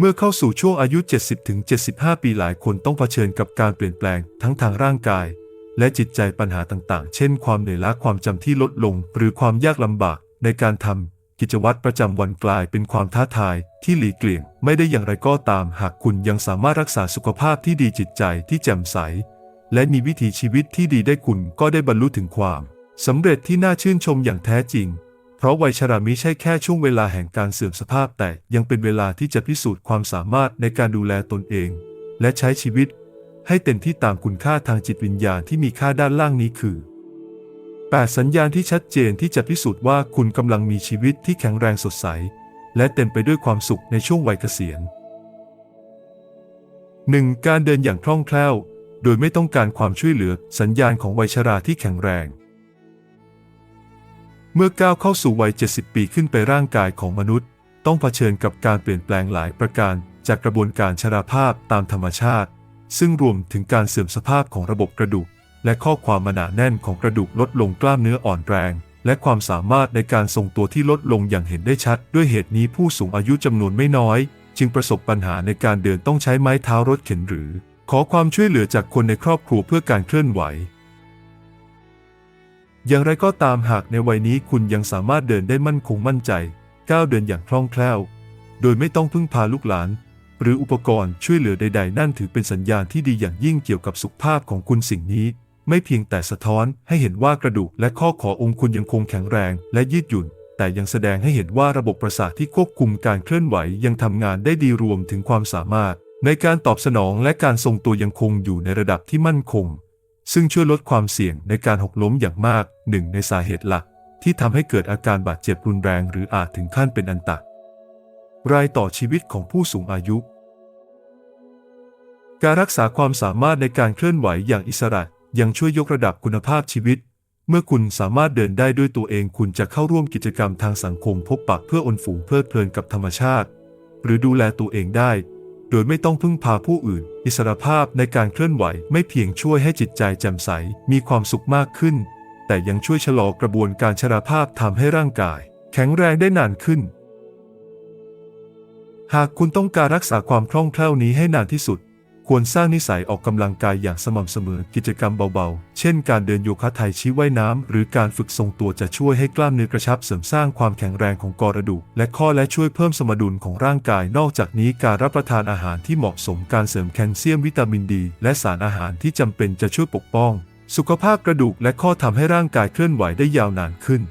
เมื่อเข้าสู่ช่วงอายุ 70-75 ปีหลายคนต้องเผชิญกับการเปลี่ยนแปลงทั้งทางร่างกาย และจิตใจปัญหาต่างๆ เช่น ความเหนื่อยล้าความจำที่ลดลง หรือความยากลำบากในการทำกิจวัตรประจำวันกลายเป็นความท้าทายที่หลีกเลี่ยง ไม่ได้อย่างไรก็ตาม หากคุณยังสามารถรักษาสุขภาพที่ดีจิตใจที่แจ่มใส และมีวิถีชีวิตที่ดีได้คุณก็ได้บรรลุถึงความสำเร็จที่น่าชื่นชมอย่างแท้จริง เพราะวัยชรามิใช่แค่ช่วงเวลาแห่งการเสื่อมสภาพ แต่ยังเป็นเวลาที่จะพิสูจน์ความสามารถในการดูแลตนเอง และใช้ชีวิต ให้เต็มที่ตามคุณค่าทางจิตวิญญาณที่มีค่าด้านล่างนี้คือ 8 สัญญาณที่ชัดเจนที่จะพิสูจน์ว่าคุณกำลังมีชีวิตที่แข็งแรงสดใส และเต็มไปด้วยความสุขในช่วงวัยเกษียณ 1. การเดินอย่างคล่องแคล่ว โดยไม่ต้องการความช่วยเหลือสัญญาณของวัยชราที่แข็งแรง เมื่อก้าวเข้าสู่วัย 70 ปีขึ้นไปร่างกายของมนุษย์ ต้องเผชิญกับการเปลี่ยนแปลงหลายประการ จากกระบวนการชราภาพตามธรรมชาติ ซึ่งรวมถึงการเสื่อมสภาพของระบบกระดูก และข้อความมหนาแน่นของกระดูกลดลงกล้ามเนื้ออ่อนแรง และความสามารถในการทรงตัวที่ลดลงอย่างเห็นได้ชัด ด้วยเหตุนี้ผู้สูงอายุจำนวนไม่น้อย จึงประสบปัญหาในการเดินต้องใช้ไม้เท้ารถเข็นหรือ ขอความช่วยเหลือจากคนในครอบครัวเพื่อการเคลื่อนไหว อย่างไรก็ตามหากในวัยนี้คุณยังสามารถเดินได้มั่นคงมั่นใจ ก้าวเดินอย่างคล่องแคล่ว โดยไม่ต้องพึ่งพาลูกหลาน หรืออุปกรณ์ช่วยเหลือใด ๆ นั่นถือเป็นสัญญาณที่ดีอย่างยิ่งเกี่ยวกับสุขภาพของคุณสิ่งนี้ ไม่เพียงแต่สะท้อนให้เห็นว่ากระดูกและข้อขอองค์คุณยังคงแข็งแรงและยืดหยุ่น แต่ยังแสดงให้เห็นว่าระบบประสาทที่ควบคุมการเคลื่อนไหวยังทำงานได้ดีรวมถึงความสามารถ ในการตอบสนองและการทรงตัวยังคงอยู่ในระดับที่มั่นคง ซึ่งช่วยลดความเสี่ยงในการหกล้มอย่างมากหนึ่งในสาเหตุหลัก ที่ทำให้เกิดอาการบาดเจ็บรุนแรงหรืออาจถึงขั้นเป็นอันตรายต่อชีวิตของผู้สูงอายุ การรักษาความสามารถในการเคลื่อนไหวอย่างอิสระยังช่วยยกระดับคุณภาพชีวิต เมื่อคุณสามารถเดินได้ด้วยตัวเองคุณจะเข้าร่วมกิจกรรมทางสังคมพบปะเพื่ออนฝูงเพลิดเพลินกับธรรมชาติ หรือดูแลตัวเองได้ โดยไม่ต้องพึ่งพาผู้อื่น อิสรภาพในการเคลื่อนไหวไม่เพียงช่วยให้จิตใจแจ่มใสมีความสุขมากขึ้น แต่ยังช่วยชะลอกระบวนการชราภาพทำให้ร่างกาย แข็งแรงได้นานขึ้น หากคุณต้องการรักษาความคล่องแคล่วนี้ให้นานที่สุด ควรสร้างนิสัยออกกำลังกายอย่างสม่ำเสมอกิจกรรมเบาๆ เช่นการเดินโยคะไทยชี้ว่ายน้ำ หรือการฝึกทรงตัวจะช่วยให้กล้ามเนื้อกระชับเสริมสร้างความแข็งแรงของกระดูก และข้อและช่วยเพิ่มสมดุลของร่างกาย นอกจากนี้การรับประทานอาหารที่เหมาะสมการเสริมแคลเซียมวิตามินดี และสารอาหารที่จำเป็นจะช่วยปกป้อง สุขภาพกระดูกและข้อทำให้ร่างกายเคลื่อนไหวได้ยาวนานขึ้น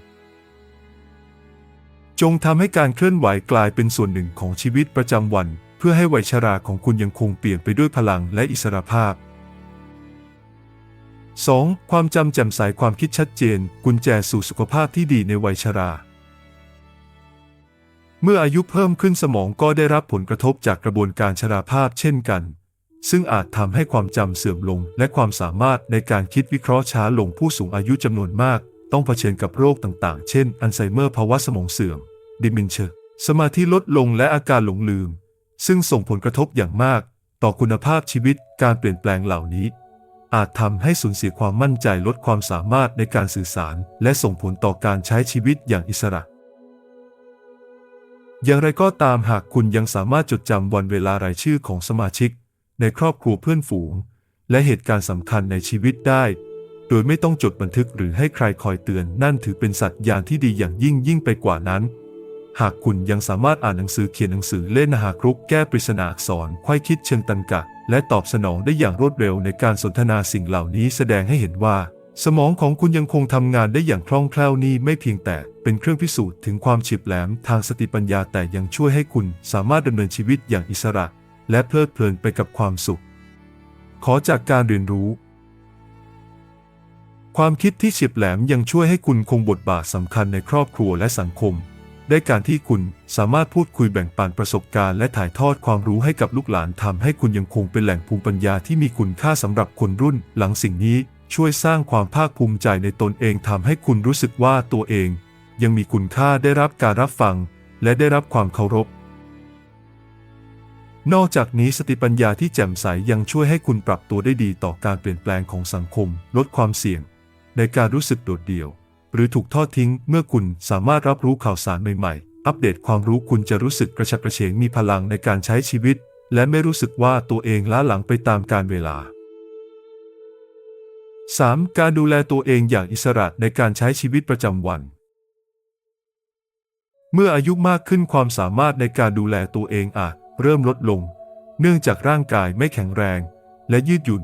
จงทำให้การเคลื่อนไหวกลายเป็นส่วนหนึ่งของชีวิตประจำวัน พื่อให้วัยชราของคุณยังคงเปลี่ยนไปด้วยพลังและอิสรภาพ 2. ความจำแจ่มใสความคิดชัดเจน กุญแจสู่สุขภาพที่ดีในวัยชรา เมื่ออายุเพิ่มขึ้นสมองก็ได้รับผลกระทบจากกระบวนการชราภาพเช่นกัน ซึ่งอาจทำให้ความจำเสื่อมลง และความสามารถในการคิดวิเคราะห์ช้าลงผู้สูงอายุจำนวนมาก ต้องเผชิญกับโรคต่างๆ เช่น อัลไซเมอร์ภาวะสมองเสื่อม ดิมินเชอร์สมาธิลดลงและอาการหลงลืม ซึ่งส่งผลกระทบอย่างมากต่อคุณภาพชีวิตการเปลี่ยนแปลงเหล่านี้ อาจทำให้สูญเสียความมั่นใจลดความสามารถในการสื่อสาร และส่งผลต่อการใช้ชีวิตอย่างอิสระ อย่างไรก็ตามหากคุณยังสามารถจดจำวันเวลารายชื่อของสมาชิก ในครอบครัวเพื่อนฝูง และเหตุการณ์สำคัญในชีวิตได้ โดยไม่ต้องจดบันทึกหรือให้ใครคอยเตือนนั่นถือเป็นสัญญาณที่ดีอย่างยิ่งยิ่งไปกว่านั้น หากคุณยังสามารถอ่านหนังสือเขียนหนังสือเล่นหากรุกแก้ปริศนาอักษรไขว้คิดเชิงตันกะ และตอบสนองได้อย่างรวดเร็วในการสนทนาสิ่งเหล่านี้แสดงให้เห็นว่า สมองของคุณยังคงทำงานได้อย่างคล่องแคล่วนี่ไม่เพียงแต่เป็นเครื่องพิสูจน์ถึงความฉิบแหลมทางสติปัญญาแต่ยังช่วยให้คุณสามารถดำเนินชีวิตอย่างอิสระ และเพลิดเพลินไปกับความสุข ขอจากการเรียนรู้ความคิดที่เฉียบแหลมยังช่วยให้คุณคงบทบาทสำคัญในครอบครัวและสังคม ได้การที่คุณสามารถพูดคุยแบ่งปันประสบการณ์และถ่ายทอดความรู้ให้กับลูกหลานทำให้คุณยังคงเป็นแหล่งภูมิปัญญาที่มีคุณค่าสำหรับคนรุ่น หลังสิ่งนี้ช่วยสร้างความภาคภูมิใจในตนเองทำให้คุณรู้สึกว่าตัวเอง ยังมีคุณค่าได้รับการรับฟัง และได้รับความเคารพ นอกจากนี้สติปัญญาที่แจ่มใสยังช่วยให้คุณปรับตัวได้ดีต่อการเปลี่ยนแปลงของสังคม ลดความเสี่ยง ในการรู้สึกโดดเดี่ยว หรือถูกทอดทิ้ง เมื่อคุณสามารถรับรู้ข่าวสารใหม่ๆ อัปเดตความรู้คุณจะรู้สึกกระฉับกระเฉงมีพลังในการใช้ชีวิต และไม่รู้สึกว่าตัวเองล้าหลังไปตามกาลเวลา 3. การดูแลตัวเองอย่างอิสระในการใช้ชีวิตประจำวัน เมื่ออายุมากขึ้นความสามารถในการดูแลตัวเองอาจเริ่มลดลง เนื่องจากร่างกายไม่แข็งแรง และยืดหยุ่น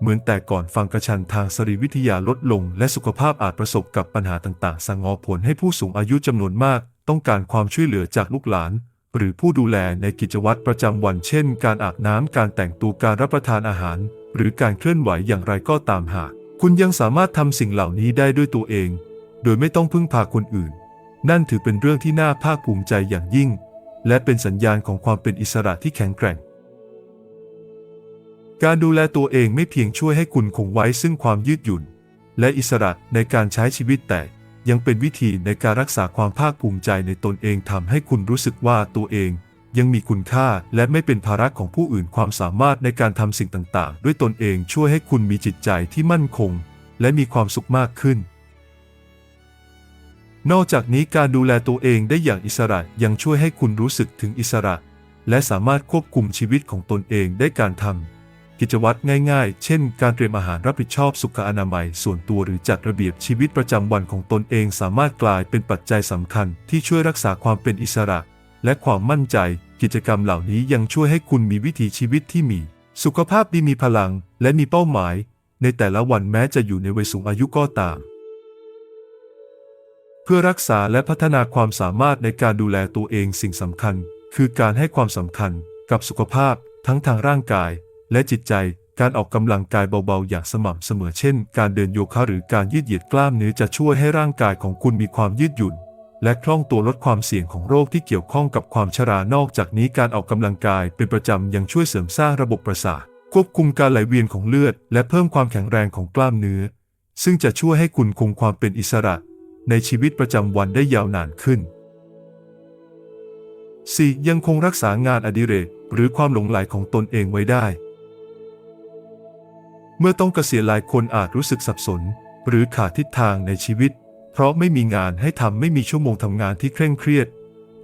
เหมือนแต่ก่อนฟังกระชันทางสรีวิทยาลดลง และสุขภาพอาจประสบกับปัญหาต่างๆ สังอผลให้ผู้สูงอายุจำนวนมาก ต้องการความช่วยเหลือจากลูกหลาน หรือผู้ดูแลในกิจวัตรประจำวันเช่น การอาบน้ำการแต่งตัวการรับประทานอาหาร หรือการเคลื่อนไหวอย่างไรก็ตามหาก คุณยังสามารถทำสิ่งเหล่านี้ได้ด้วยตัวเอง โดยไม่ต้องพึ่งพาคนอื่น นั่นถือเป็นเรื่องที่น่าภาคภูมิใจอย่างยิ่ง และเป็นสัญญาณของความเป็นอิสระที่แข็งแกร่ง การดูแลตัวเองไม่เพียงช่วยให้คุณคงไว้ซึ่งความยืดหยุ่น และอิสระในการใช้ชีวิตแต่ยังเป็นวิธีในการรักษาความภาคภูมิใจในตนเองทำให้คุณรู้สึกว่าตัวเองยังมีคุณค่าและไม่เป็นภาระของผู้อื่นความสามารถในการทำสิ่งต่างๆ ด้วยตนเองช่วยให้คุณมีจิตใจที่มั่นคง และมีความสุขมากขึ้น นอกจากนี้การดูแลตัวเองได้อย่างอิสระยังช่วยให้คุณรู้สึกถึงอิสระ และสามารถควบคุมชีวิตของตนเองได้การทำ กิจวัตรง่ายๆ เช่น การเตรียมอาหารรับผิดชอบสุขอนามัย ส่วนตัวหรือจัดระเบียบชีวิตประจำวันของตนเองสามารถกลายเป็นปัจจัยสำคัญที่ช่วยรักษาความเป็นอิสระ และความมั่นใจ กิจกรรมเหล่านี้ยังช่วยให้คุณมีวิถีชีวิตที่มี สุขภาพดีมีพลัง และมีเป้าหมาย ในแต่ละวันแม้จะอยู่ในวัยสูงอายุก็ตาม เพื่อรักษาและพัฒนาความสามารถในการดูแลตัวเองสิ่งสำคัญ คือการให้ความสำคัญกับสุขภาพทั้งทางร่างกาย และจิตใจการออกกำลังกายเบาๆ อย่างสม่ำเสมอเช่น การเดินโยคะหรือการยืดเหยียดกล้ามเนื้อจะช่วยให้ร่างกายของคุณมีความยืดหยุ่น และคล่องตัวลดความเสี่ยงของโรคที่เกี่ยวข้องกับความชรานอกจากนี้การออกกำลังกายเป็นประจำยังช่วยเสริมสร้างระบบประสาทควบคุมการไหลเวียนของเลือด และเพิ่มความแข็งแรงของกล้ามเนื้อ ซึ่งจะช่วยให้คุณคงความเป็นอิสระ ในชีวิตประจำวันได้ยาวนานขึ้น 4. ยังคงรักษางานอดิเรกหรือความหลงใหลของตนเองไว้ได้ เมื่อต้องเกษียณหลายคนอาจรู้สึกสับสน หรือขาดทิศทางในชีวิต เพราะไม่มีงานให้ทำไม่มีชั่วโมงทำงานที่เคร่งเครียด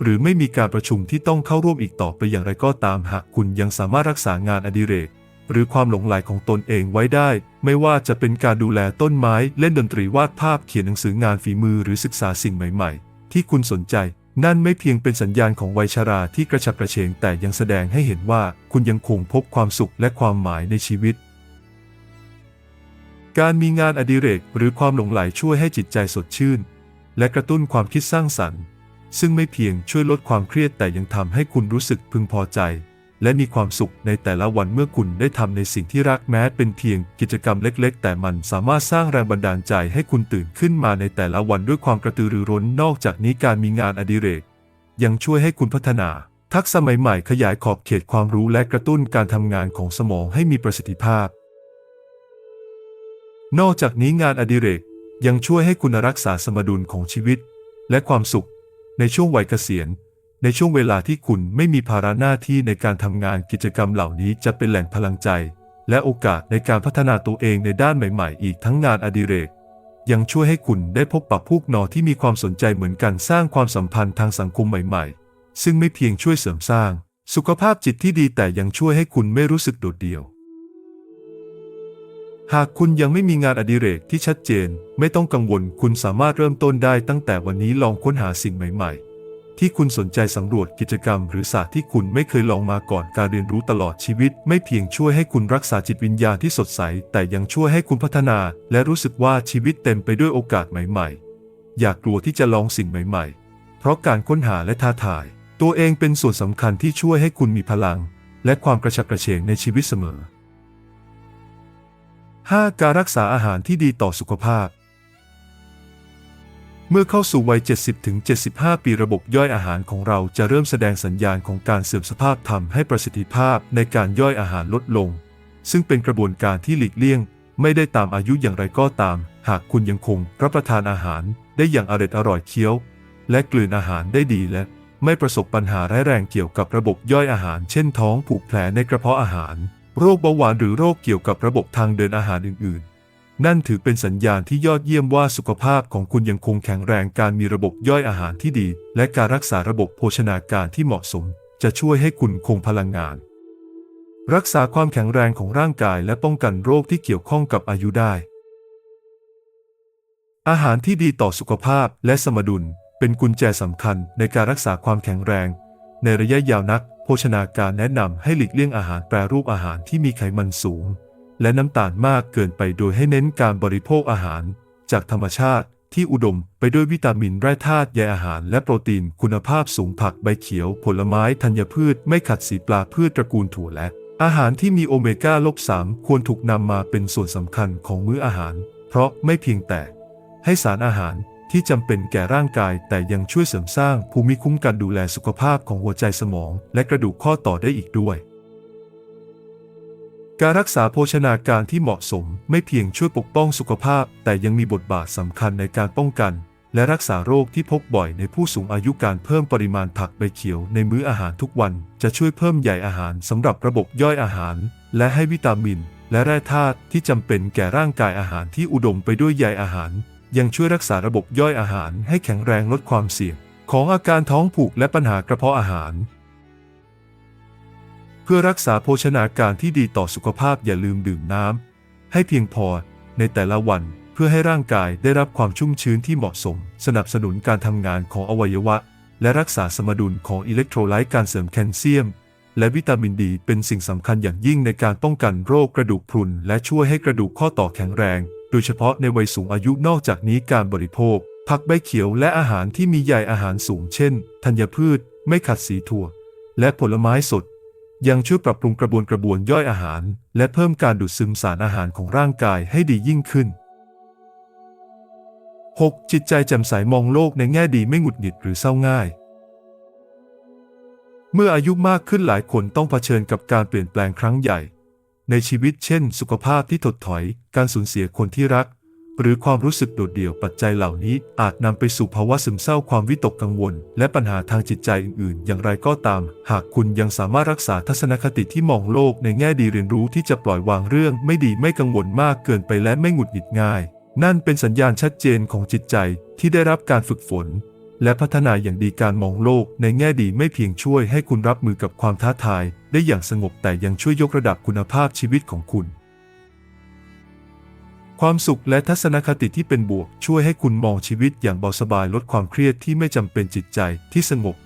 หรือไม่มีการประชุมที่ต้องเข้าร่วมอีกต่อไปอย่างไรก็ตามหากคุณยังสามารถรักษางานอดิเรก หรือความหลงใหลของตนเองไว้ได้ ไม่ว่าจะเป็นการดูแลต้นไม้เล่นดนตรีวาดภาพเขียนหนังสืองานฝีมือหรือศึกษาสิ่งใหม่ ๆ ที่คุณสนใจนั่นไม่เพียงเป็นสัญญาณของวัยชราที่กระฉับกระเฉงแต่ยังแสดงให้เห็นว่าคุณยังคงพบความสุขและความหมายในชีวิต การมีงานอดิเรกหรือความหลงใหลช่วยให้จิตใจสดชื่น และกระตุ้นความคิดสร้างสรรค์ ซึ่งไม่เพียงช่วยลดความเครียดแต่ยังทำให้คุณรู้สึกพึงพอใจ และมีความสุขในแต่ละวันเมื่อคุณได้ทำในสิ่งที่รักแม้เป็นเพียงกิจกรรมเล็ก ๆ แต่มันสามารถสร้างแรงบันดาลใจให้คุณตื่นขึ้นมาในแต่ละวันด้วยความกระตือรือร้นนอกจากนี้การมีงานอดิเรก ยังช่วยให้คุณพัฒนา ทักษะใหม่ๆขยายขอบเขตความรู้และกระตุ้นการทำงานของสมองให้มีประสิทธิภาพ นอกจากนี้งานอดิเรกยังช่วยให้คุณรักษาสมดุลของชีวิต และความสุข ในช่วงวัยเกษียณ ในช่วงเวลาที่คุณไม่มีภาระหน้าที่ในการทำงานกิจกรรมเหล่านี้จะเป็นแหล่งพลังใจ และโอกาสในการพัฒนาตัวเองในด้านใหม่ ๆ อีกทั้งงานอดิเรก ยังช่วยให้คุณได้พบปะผู้นอที่มีความสนใจเหมือนกันสร้างความสัมพันธ์ทางสังคมใหม่ ๆ ซึ่งไม่เพียงช่วยเสริมสร้าง สุขภาพจิตที่ดีแต่ยังช่วยให้คุณไม่รู้สึกโดดเดี่ยว หากคุณยังไม่มีงานอดิเรกที่ชัดเจน ไม่ต้องกังวลคุณสามารถเริ่มต้นได้ตั้งแต่วันนี้ลองค้นหาสิ่งใหม่ ๆ ที่คุณสนใจสำรวจกิจกรรม หรือศาสตร์ที่คุณไม่เคยลองมาก่อนการเรียนรู้ตลอดชีวิต ไม่เพียงช่วยให้คุณรักษาจิตวิญญาณที่สดใส แต่ยังช่วยให้คุณพัฒนา และรู้สึกว่าชีวิตเต็มไปด้วยโอกาสใหม่ ๆ อย่ากกลัวที่จะลองสิ่งใหม่ ๆ เพราะการค้นหาและท้าทาย ตัวเองเป็นส่วนสำคัญที่ช่วยให้คุณมีพลัง และความกระฉับกระเฉงในชีวิตเสมอ 5. การรักษาอาหารที่ดีต่อสุขภาพ เมื่อเข้าสู่วัย 70-75 ปีระบบย่อยอาหารของเราจะเริ่มแสดงสัญญาณของการเสื่อมสภาพทำให้ประสิทธิภาพในการย่อยอาหารลดลง ซึ่งเป็นกระบวนการที่หลีกเลี่ยง ไม่ได้ตามอายุอย่างไรก็ตาม หากคุณยังคงรับประทานอาหารได้อย่างอร่อยอร่อยเคี้ยว และกลืนอาหารได้ดีและไม่ประสบปัญหาร้ายแรงเกี่ยวกับระบบย่อยอาหาร เช่นท้องผูกแผลในกระเพาะอาหาร โรคเบาหวานหรือโรคเกี่ยวกับระบบทางเดินอาหารอื่น ๆ นั่นถือเป็นสัญญาณที่ยอดเยี่ยมว่าสุขภาพของคุณยังคงแข็งแรงการมีระบบย่อยอาหารที่ดี และการรักษาระบบโภชนาการที่เหมาะสม จะช่วยให้คุณคงพลังงาน รักษาความแข็งแรงของร่างกายและป้องกันโรคที่เกี่ยวข้องกับอายุได้ อาหารที่ดีต่อสุขภาพและสมดุลเป็นกุญแจสำคัญในการรักษาความแข็งแรง ในระยะยาวนัก โภชนาการแนะนำให้หลีกเลี่ยงอาหารแปรรูปอาหารที่มีไขมันสูง และน้ำตาลมากเกินไปโดยให้เน้นการบริโภคอาหาร จากธรรมชาติที่อุดมไปด้วยวิตามินแร่ธาตุใยอาหาร และโปรตีนคุณภาพสูงผักใบเขียว ผลไม้ธัญพืช ไม่ขัดสีปลาพืชตระกูลถั่วและ อาหารที่มีโอเมก้าลบ3ควรถูกนำมาเป็นส่วนสำคัญของมื้ออาหาร เพราะไม่เพียงแต่ให้สารอาหาร ที่จำเป็นแก่ร่างกาย แต่ยังช่วยเสริมสร้างภูมิคุ้มกันดูแลสุขภาพของหัวใจสมอง และกระดูกข้อต่อได้อีกด้วย การรักษาโภชนาการที่เหมาะสมไม่เพียงช่วยปกป้องสุขภาพ แต่ยังมีบทบาทสำคัญในการป้องกัน และรักษาโรคที่พบบ่อยในผู้สูงอายุการเพิ่มปริมาณผักใบเขียวในมื้ออาหารทุกวัน จะช่วยเพิ่มใยอาหารสำหรับระบบย่อยอาหาร และให้วิตามินและแร่ธาตุที่จำเป็นแก่ร่างกายอาหารที่อุดมไปด้วยใยอาหาร ยังช่วยรักษาระบบย่อยอาหารให้แข็งแรงลดความเสี่ยง ของอาการท้องผูกและปัญหากระเพาะอาหาร เพื่อรักษาโภชนาการที่ดีต่อสุขภาพอย่าลืมดื่มน้ำให้เพียงพอในแต่ละวันเพื่อให้ร่างกายได้รับความชุ่มชื้นที่เหมาะสม สนับสนุนการทำงานของอวัยวะ และรักษาสมดุลของอิเล็กโทรไลต์การเสริมแคลเซียม และวิตามินดี เป็นสิ่งสำคัญอย่างยิ่งในการป้องกันโรคกระดูกพรุนและช่วยให้กระดูกข้อต่อแข็งแรง โดยเฉพาะในวัยสูงอายุนอกจากนี้การบริโภค ผักใบเขียวและอาหารที่มีใยอาหารสูงเช่น ธัญพืช ไม่ขัดสีถั่ว และผลไม้สด ยังช่วยปรับปรุงกระบวนกระบวนย่อยอาหาร และเพิ่มการดูดซึมสารอาหารของร่างกายให้ดียิ่งขึ้น 6. จิตใจแจ่มใสมองโลกในแง่ดีไม่หงุดหงิดหรือเศร้าง่าย เมื่ออายุมากขึ้นหลายคนต้องเผชิญกับการเปลี่ยนแปลงครั้งใหญ่ ในชีวิตเช่น สุขภาพที่ถดถอย การสูญเสียคนที่รัก หรือความรู้สึกโดดเดี่ยวปัจจัยเหล่านี้ อาจนำไปสู่ภาวะซึมเศร้าความวิตกกังวล และปัญหาทางจิตใจอื่นๆ อย่างไรก็ตาม หากคุณยังสามารถรักษาทัศนคติที่มองโลกในแง่ดีเรียนรู้ที่จะปล่อยวางเรื่อง ไม่ดีไม่กังวลมากเกินไปและไม่หงุดหงิดง่าย นั่นเป็นสัญญาณชัดเจนของจิตใจที่ได้รับการฝึกฝน และพัฒนาอย่างดีการมองโลกในแง่ดีไม่เพียงช่วยให้คุณรับมือกับความท้าทาย ได้อย่างสงบแต่ยังช่วยยกระดับคุณภาพชีวิตของคุณ ความสุขและทัศนคติที่เป็นบวก ช่วยให้คุณมองชีวิตอย่างเบาสบายลดความเครียดที่ไม่จำเป็นจิตใจที่สงบ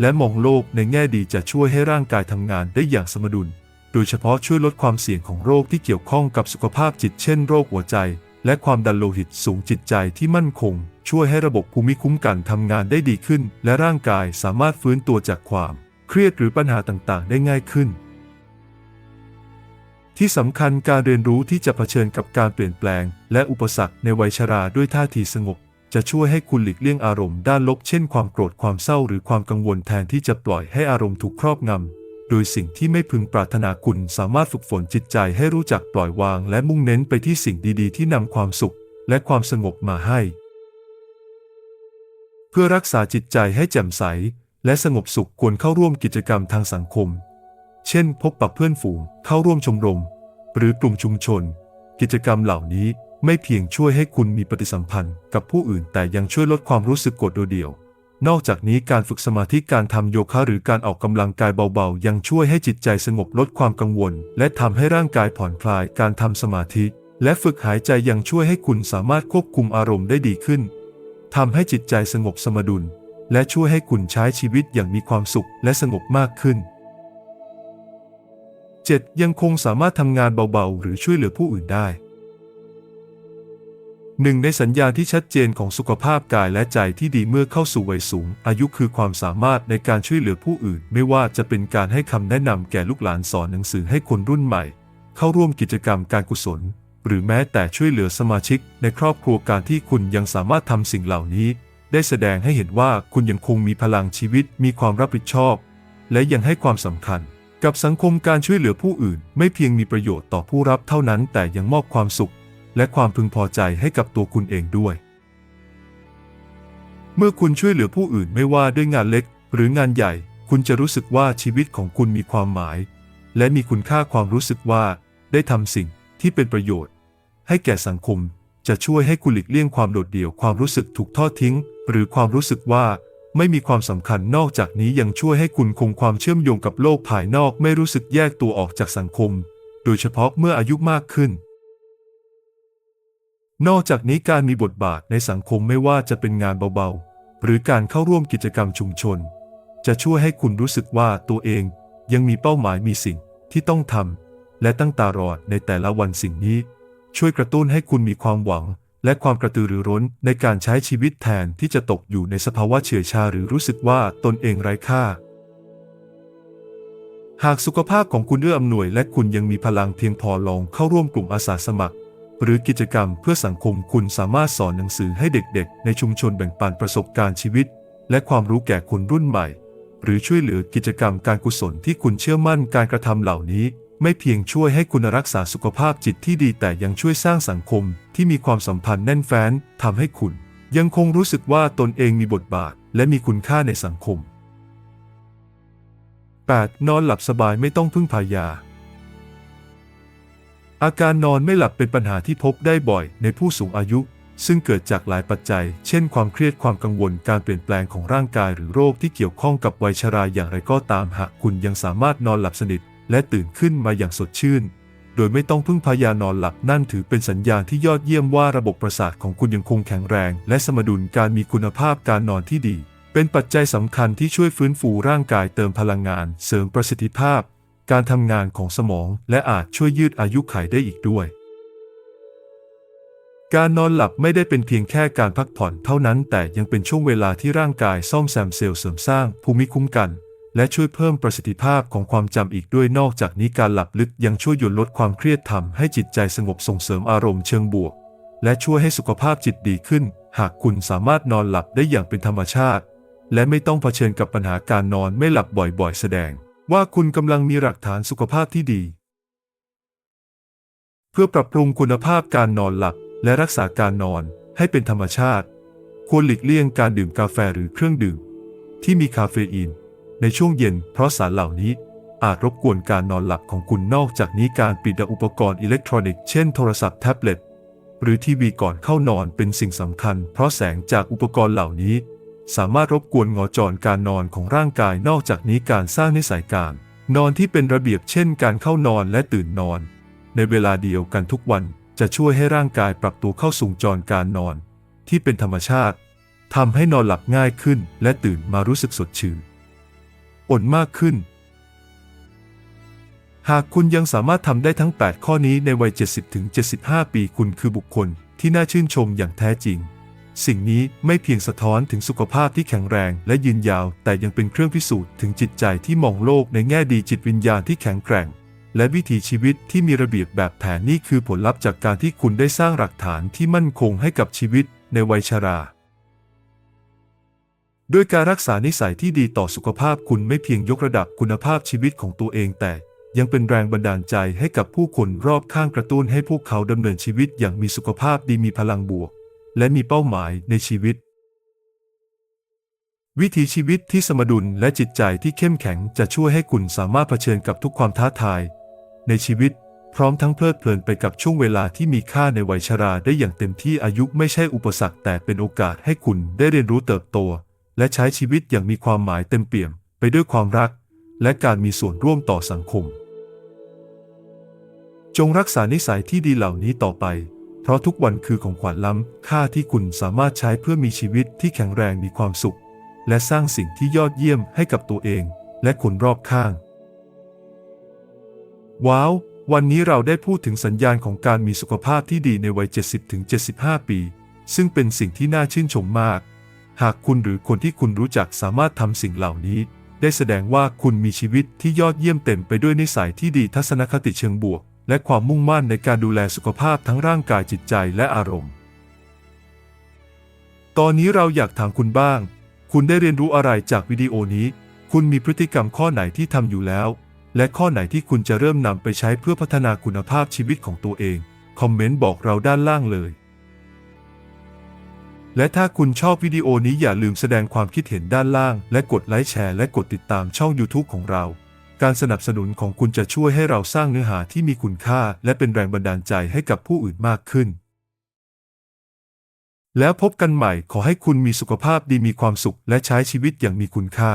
และมองโลกในแง่ดีจะช่วยให้ร่างกายทำงานได้อย่างสมดุล โดยเฉพาะช่วยลดความเสี่ยงของโรคที่เกี่ยวข้องกับสุขภาพจิตเช่นโรคหัวใจ และความดันโลหิตสูงจิตใจที่มั่นคง ช่วยให้ระบบภูมิคุ้มกันทำงานได้ดีขึ้น และร่างกายสามารถฟื้นตัวจากความเครียดหรือปัญหาต่างๆ ได้ง่ายขึ้น ที่สำคัญการเรียนรู้ที่จะเผชิญกับการเปลี่ยนแปลง และอุปสรรคในวัยชราด้วยท่าทีสงบ จะช่วยให้คุณหลีกเลี่ยงอารมณ์ด้านลบเช่นความโกรธความเศร้าหรือความกังวลแทนที่จะปล่อยให้อารมณ์ถูกครอบงำ โดยสิ่งที่ไม่พึงปรารถนาคุณสามารถฝึกฝนจิตใจให้รู้จักปล่อยวาง และมุ่งเน้นไปที่สิ่งดีๆ ที่นำความสุข และความสงบมาให้ เพื่อรักษาจิตใจให้แจ่มใส และสงบสุขควรเข้าร่วมกิจกรรมทางสังคม เช่น พบปะเพื่อนฝูง เข้าร่วมชมรม หรือกลุ่มชุมชน กิจกรรมเหล่านี้ไม่เพียงช่วยให้คุณมีปฏิสัมพันธ์กับผู้อื่นแต่ยังช่วยลดความรู้สึกกดโดดเดี่ยว นอกจากนี้การฝึกสมาธิการทำโยคะหรือการออกกำลังกายเบาๆ ยังช่วยให้จิตใจสงบลดความกังวล และทำให้ร่างกายผ่อนคลายการทำสมาธิ และฝึกหายใจยังช่วยให้คุณสามารถควบคุมอารมณ์ได้ดีขึ้นทำให้จิตใจสงบสมดุล และช่วยให้คุณใช้ชีวิตอย่างมีความสุขและสงบมากขึ้น 7. ยังคงสามารถทำงานเบาๆ หรือช่วยเหลือผู้อื่นได้ หนึ่งในสัญญาณที่ชัดเจนของสุขภาพกายและใจที่ดีเมื่อเข้าสู่วัยสูง อายุคือความสามารถในการช่วยเหลือผู้อื่น ไม่ว่าจะเป็นการให้คำแนะนำแก่ลูกหลานสอนหนังสือให้คนรุ่นใหม่ เข้าร่วมกิจกรรมการกุศล หรือแม้แต่ช่วยเหลือสมาชิก ในครอบครัวการที่คุณยังสามารถทำสิ่งเหล่านี้ ได้แสดงให้เห็นว่าคุณยังคงมีพลังชีวิต มีความรับผิดชอบ และยังให้ความสำคัญ กับสังคมการช่วยเหลือผู้อื่น ไม่เพียงมีประโยชน์ต่อผู้รับเท่านั้น แต่ยังมอบความสุข และความพึงพอใจให้กับตัวคุณเองด้วย เมื่อคุณช่วยเหลือผู้อื่นไม่ว่าด้วยงานเล็กหรืองานใหญ่ คุณจะรู้สึกว่าชีวิตของคุณมีความหมาย และมีคุณค่าความรู้สึกว่าได้ทำสิ่งที่เป็นประโยชน์ ให้แก่สังคมจะช่วยให้คุณหลีกเลี่ยงความโดดเดี่ยวความรู้สึกถูกทอดทิ้ง หรือความรู้สึกว่าไม่มีความสำคัญนอกจากนี้ยังช่วยให้คุณคงความเชื่อมโยงกับโลกภายนอกไม่รู้สึกแยกตัวออกจากสังคม โดยเฉพาะเมื่ออายุมากขึ้น นอกจากนี้การมีบทบาทในสังคมไม่ว่าจะเป็นงานเบาๆ หรือการเข้าร่วมกิจกรรมชุมชน จะช่วยให้คุณรู้สึกว่าตัวเองยังมีเป้าหมายมีสิ่งที่ต้องทำและตั้งตารอในแต่ละวันสิ่งนี้ ช่วยกระตุ้นให้คุณมีความหวัง และความกระตือรือร้นในการใช้ชีวิตแทนที่จะตกอยู่ในสภาวะเฉื่อยชาหรือรู้สึกว่าตนเองไร้ค่า หากสุขภาพของคุณเอื้ออำนวย และคุณยังมีพลังเพียงพอลองเข้าร่วมกลุ่มอาสาสมัคร หรือกิจกรรมเพื่อสังคมคุณสามารถสอนหนังสือให้เด็กๆ ในชุมชนแบ่งปันประสบการณ์ชีวิต และความรู้แก่คนรุ่นใหม่ หรือช่วยเหลือกิจกรรมการกุศลที่คุณเชื่อมั่นการกระทำเหล่านี้ ไม่เพียงช่วยให้คุณรักษาสุขภาพจิตที่ดีแต่ยังช่วยสร้างสังคมที่มีความสัมพันธ์แน่นแฟ้นทำให้คุณ ยังคงรู้สึกว่าตนเองมีบทบาท และมีคุณค่าในสังคม 8. นอนหลับสบายไม่ต้องพึ่งพายา อาการนอนไม่หลับเป็นปัญหาที่พบได้บ่อยในผู้สูงอายุ ซึ่งเกิดจากหลายปัจจัย เช่น ความเครียดความกังวลการเปลี่ยนแปลงของร่างกายหรือโรคที่เกี่ยวข้องกับวัยชราอย่างไรก็ตามหากคุณยังสามารถนอนหลับสนิท และตื่นขึ้นมาอย่างสดชื่น โดยไม่ต้องพึ่งพายานอนหลับนั่นถือเป็นสัญญาณที่ยอดเยี่ยมว่าระบบประสาทของคุณยังคงแข็งแรง และสมดุลการมีคุณภาพการนอนที่ดี เป็นปัจจัยสำคัญที่ช่วยฟื้นฟูร่างกายเติมพลังงาน เสริมประสิทธิภาพ การทำงานของสมองและอาจช่วยยืดอายุขัยได้อีกด้วย การนอนหลับไม่ได้เป็นเพียงแค่การพักผ่อนเท่านั้น แต่ยังเป็นช่วงเวลาที่ร่างกายซ่อมแซมเซลล์เสริมสร้างภูมิคุ้มกัน และช่วยเพิ่มประสิทธิภาพของความจำอีกด้วยนอกจากนี้การหลับลึกยังช่วยหยุดลดความเครียดทำให้จิตใจสงบส่งเสริมอารมณ์เชิงบวก และช่วยให้สุขภาพจิตดีขึ้น หากคุณสามารถนอนหลับได้อย่างเป็นธรรมชาติ และไม่ต้องเผชิญกับปัญหาการนอนไม่หลับบ่อยๆ แสดง ว่าคุณกำลังมีหลักฐานสุขภาพที่ดี เพื่อปรับปรุงคุณภาพการนอนหลับและรักษาการนอนให้เป็นธรรมชาติ ควรหลีกเลี่ยงการดื่มกาแฟหรือเครื่องดื่ม ที่มีคาเฟอีน ในช่วงเย็นเพราะสารเหล่านี้อาจรบกวนการนอนหลับของคุณนอกจากนี้การปิดอุปกรณ์อิเล็กทรอนิกส์เช่นโทรศัพท์แท็บเล็ตหรือทีวีก่อนเข้านอนเป็นสิ่งสำคัญ เพราะแสงจากอุปกรณ์เหล่านี้ สามารถรบกวนงอจรการนอนของร่างกายนอกจากนี้การสร้างนิสัยการ นอนที่เป็นระเบียบเช่นการเข้านอนและตื่นนอน ในเวลาเดียวกันทุกวันจะช่วยให้ร่างกายปรับตัวเข้าสู่จรการนอน ที่เป็นธรรมชาติทำให้นอนหลับง่ายขึ้น และตื่นมารู้สึกสดชื่นอ่นมากขึ้น หากคุณยังสามารถทำได้ทั้ง 8 ข้อนี้ในวัย 70-75 ปีคุณคือบุคคลที่น่าชื่นชมอย่างแท้จริง สิ่งนี้ไม่เพียงสะท้อนถึงสุขภาพที่แข็งแรงและยืนยาว แต่ยังเป็นเครื่องพิสูจน์ถึงจิตใจที่มองโลกในแง่ดีจิตวิญญาณที่แข็งแกร่ง และวิถีชีวิตที่มีระเบียบแบบแผนนี่คือผลลัพธ์จากการที่คุณได้สร้างหลักฐานที่มั่นคงให้กับชีวิตในวัยชราด้วยการรักษานิสัยที่ดีต่อสุขภาพคุณไม่เพียงยกระดับคุณภาพชีวิตของตัวเองแต่ ยังเป็นแรงบันดาลใจให้กับผู้คนรอบข้างกระตุ้นให้พวกเขาดำเนินชีวิตอย่างมีสุขภาพดีมีพลังบวก และมีเป้าหมายในชีวิต วิถีชีวิตที่สมดุลและจิตใจที่เข้มแข็งจะช่วยให้คุณสามารถเผชิญกับทุกความท้าทาย ในชีวิตพร้อมทั้งเพลิดเพลินไปกับช่วงเวลาที่มีค่าในวัยชราได้อย่างเต็มที่อายุไม่ใช่อุปสรรคแต่เป็นโอกาสให้คุณได้เรียนรู้เติบโต และใช้ชีวิตอย่างมีความหมายเต็มเปี่ยม ไปด้วยความรัก และการมีส่วนร่วมต่อสังคม จงรักษานิสัยที่ดีเหล่านี้ต่อไป เพราะทุกวันคือของขวัญล้ำค่าที่คุณสามารถใช้เพื่อมีชีวิตที่แข็งแรงมีความสุข และสร้างสิ่งที่ยอดเยี่ยมให้กับตัวเอง และคนรอบข้าง ว้าว วันนี้เราได้พูดถึงสัญญาณของการมีสุขภาพที่ดีในวัย 70-75 ปี ซึ่งเป็นสิ่งที่น่าชื่นชมมาก หากคุณหรือคนที่คุณรู้จักสามารถทำสิ่งเหล่านี้ ได้แสดงว่าคุณมีชีวิตที่ยอดเยี่ยมเต็มไปด้วยนิสัยที่ดีทัศนคติเชิงบวก และความมุ่งมั่นในการดูแลสุขภาพทั้งร่างกายจิตใจและอารมณ์ ตอนนี้เราอยากถามคุณบ้าง คุณได้เรียนรู้อะไรจากวิดีโอนี้ คุณมีพฤติกรรมข้อไหนที่ทำอยู่แล้ว และข้อไหนที่คุณจะเริ่มนำไปใช้เพื่อพัฒนาคุณภาพชีวิตของตัวเอง คอมเมนต์บอกเราด้านล่างเลย และถ้าคุณชอบวิดีโอนี้อย่าลืมแสดงความคิดเห็นด้านล่าง และกดไลค์แชร์และกดติดตามช่อง YouTube ของเรา การสนับสนุนของคุณจะช่วยให้เราสร้างเนื้อหาที่มีคุณค่า และเป็นแรงบันดาลใจให้กับผู้อื่นมากขึ้น แล้วพบกันใหม่ขอให้คุณมีสุขภาพดีมีความสุขและใช้ชีวิตอย่างมีคุณค่า